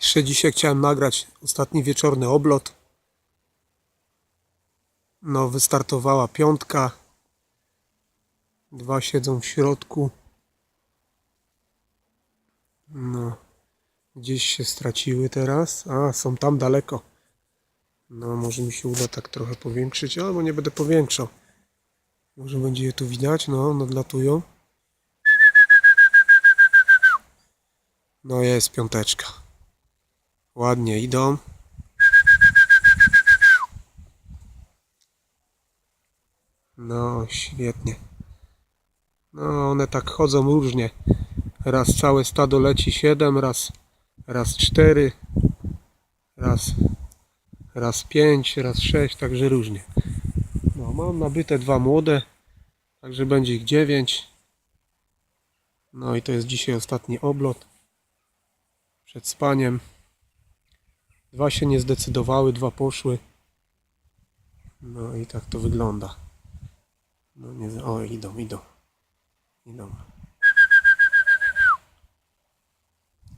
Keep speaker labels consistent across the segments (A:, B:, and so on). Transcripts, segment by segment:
A: Jeszcze dzisiaj chciałem nagrać ostatni wieczorny oblot. No, wystartowała piątka. Dwa siedzą w środku. No, gdzieś się straciły teraz. A, są tam daleko. No, może mi się uda tak trochę powiększyć, albo nie będę powiększał. Może będzie je tu widać, no, nadlatują. No, jest piąteczka. Ładnie idą. No, świetnie. No, one tak chodzą różnie. Raz całe stado leci 7, raz, raz 4, raz, raz 5, raz 6, także różnie. No, mam nabyte dwa młode, także będzie ich 9. No i to jest dzisiaj ostatni oblot przed spaniem. Dwa się nie zdecydowały, dwa poszły. No i tak to wygląda. No nie, o, idą, idą. Idą.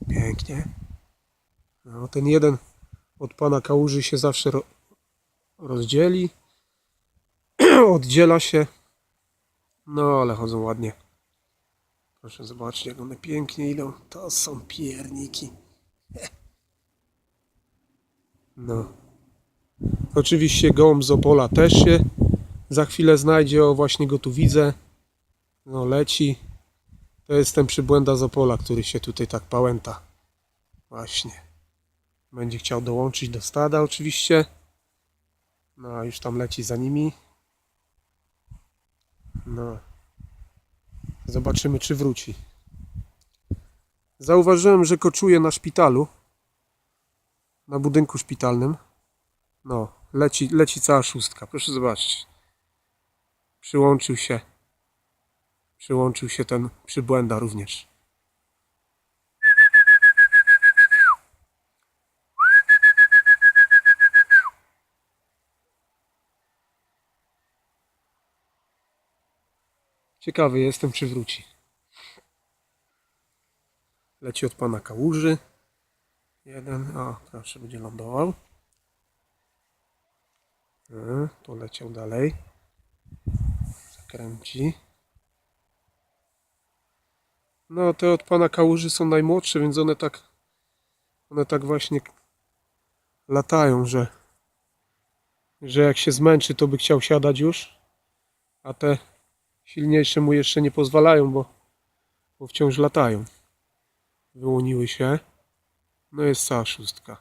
A: Pięknie. No, ten jeden od pana kałuży się zawsze ro, rozdzieli. Oddziela się. No, ale chodzą ładnie. Proszę zobaczyć, jak one pięknie idą. To są pierniki. No. Oczywiście gołąb z Opola też się za chwilę znajdzie. O, właśnie go tu widzę. No, leci. To jest ten przybłęda z Opola, który się tutaj tak pałęta. Właśnie. Będzie chciał dołączyć do stada oczywiście. No, a już tam leci za nimi. No. Zobaczymy, czy wróci. Zauważyłem, że koczuje na szpitalu. Na budynku szpitalnym. No, leci, leci cała szóstka. Proszę zobaczyć. Przyłączył się. Przyłączył się ten przybłęda również. Ciekawy jestem, czy wróci. Leci od pana kałuży. Jeden, o, proszę, będzie lądował. E, Tu leciał dalej. Zakręci. No, te od pana kałuży są najmłodsze, więc one tak, one tak właśnie latają, że, że jak się zmęczy, to by chciał siadać już. A te silniejsze mu jeszcze nie pozwalają, bo, bo wciąż latają. Wyłoniły się. No jest cała szóstka.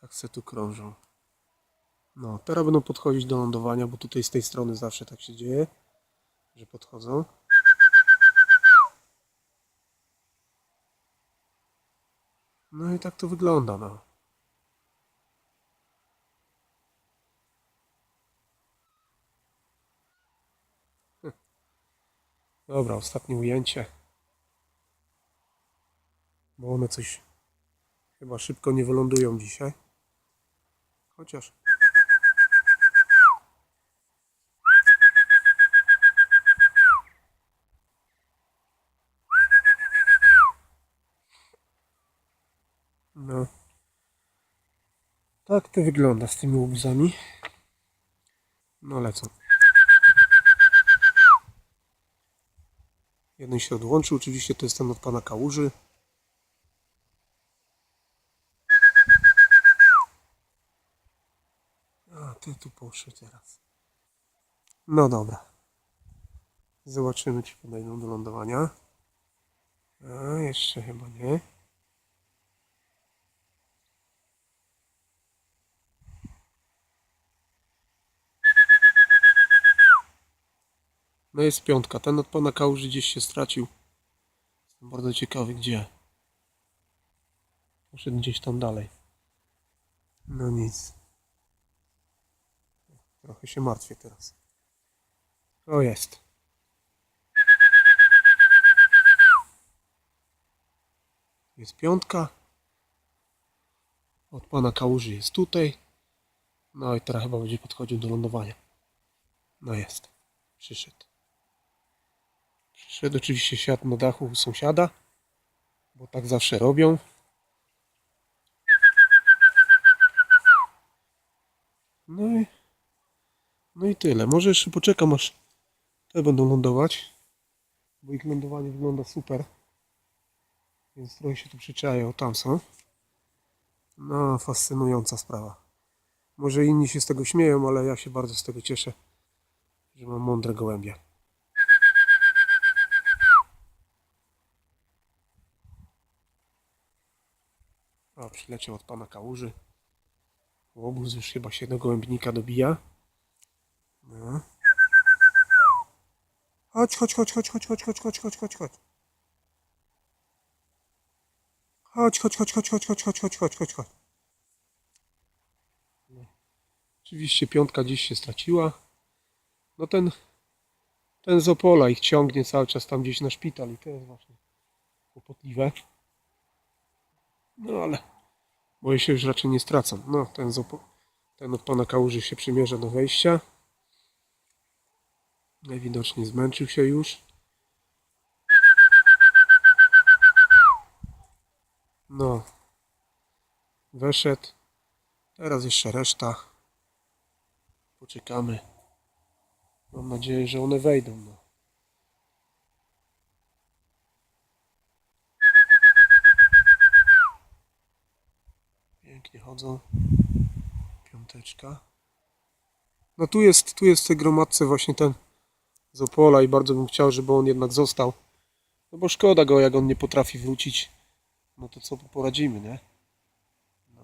A: Tak se tu krążą. No, teraz będą podchodzić do lądowania, bo tutaj z tej strony zawsze tak się dzieje, że podchodzą. No i tak to wygląda, no. Dobra, ostatnie ujęcie. Bo one coś chyba szybko nie wylądują dzisiaj. Chociaż. No. Tak to wygląda z tymi łobuzami. No lecą. Jeden się odłączył, oczywiście to jest ten od pana kałuży. A, ty tu poszły teraz. No dobra. Zobaczymy, czy podejdą do lądowania. A, jeszcze chyba nie. No jest piątka. Ten od pana kałuży gdzieś się stracił. Jestem bardzo ciekawy gdzie. Poszedł gdzieś tam dalej. No nic. Trochę się martwię teraz. O jest. Jest piątka. Od pana kałuży jest tutaj. No i teraz chyba będzie podchodził do lądowania. No jest. Przyszedł. Przyszedł, oczywiście siadł na dachu u sąsiada, bo tak zawsze robią. No i, no i tyle. Może jeszcze poczekam aż te będą lądować, bo ich lądowanie wygląda super. Więc trochę się tu przyczają. Tam są. No, fascynująca sprawa. Może inni się z tego śmieją, ale ja się bardzo z tego cieszę, że mam mądre gołębie. O, przyleciał od pana kałuży. Łobuz już chyba się do gołębnika dobija. No. Chodź, chodź, chodź, chodź, chodź, chodź, chodź, chodź, chodź, chodź, chodź. Chodź, chodź, chodź, chodź, chodź, chodź, chodź, chodź, chodź, chodź, chodź. No. Oczywiście piątka dziś się straciła. No ten, ten z Opola ich ciągnie cały czas tam gdzieś na szpital i to jest właśnie kłopotliwe. No ale boję się już raczej nie stracą. No ten z ten od pana kałuży się przymierza do wejścia. Najwidoczniej zmęczył się już. No. Weszedł. Teraz jeszcze reszta. Poczekamy. Mam nadzieję, że one wejdą. No. Chodzą. Piąteczka. No tu jest, tu jest w tej gromadce właśnie ten z Opola i bardzo bym chciał, żeby on jednak został. No bo szkoda go, jak on nie potrafi wrócić. No to co poradzimy, nie? No,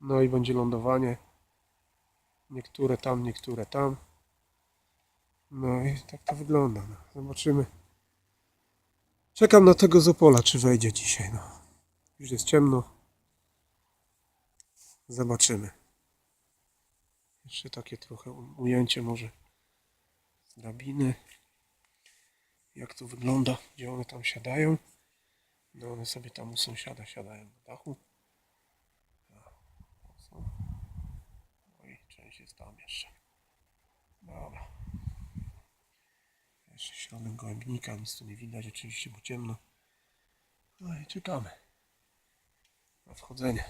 A: no i będzie lądowanie. Niektóre tam, niektóre tam. No i tak to wygląda. No. Zobaczymy. Czekam na tego z Opola, czy wejdzie dzisiaj. No. Już jest ciemno. Zobaczymy. Jeszcze takie trochę ujęcie może z drabiny. Jak to wygląda, gdzie one tam siadają. No one sobie tam u sąsiada siadają na dachu. I część jest tam jeszcze. Dobra. Jeszcze środek gołębnika, nic tu nie widać oczywiście, bo ciemno. No i czekamy na wchodzenie.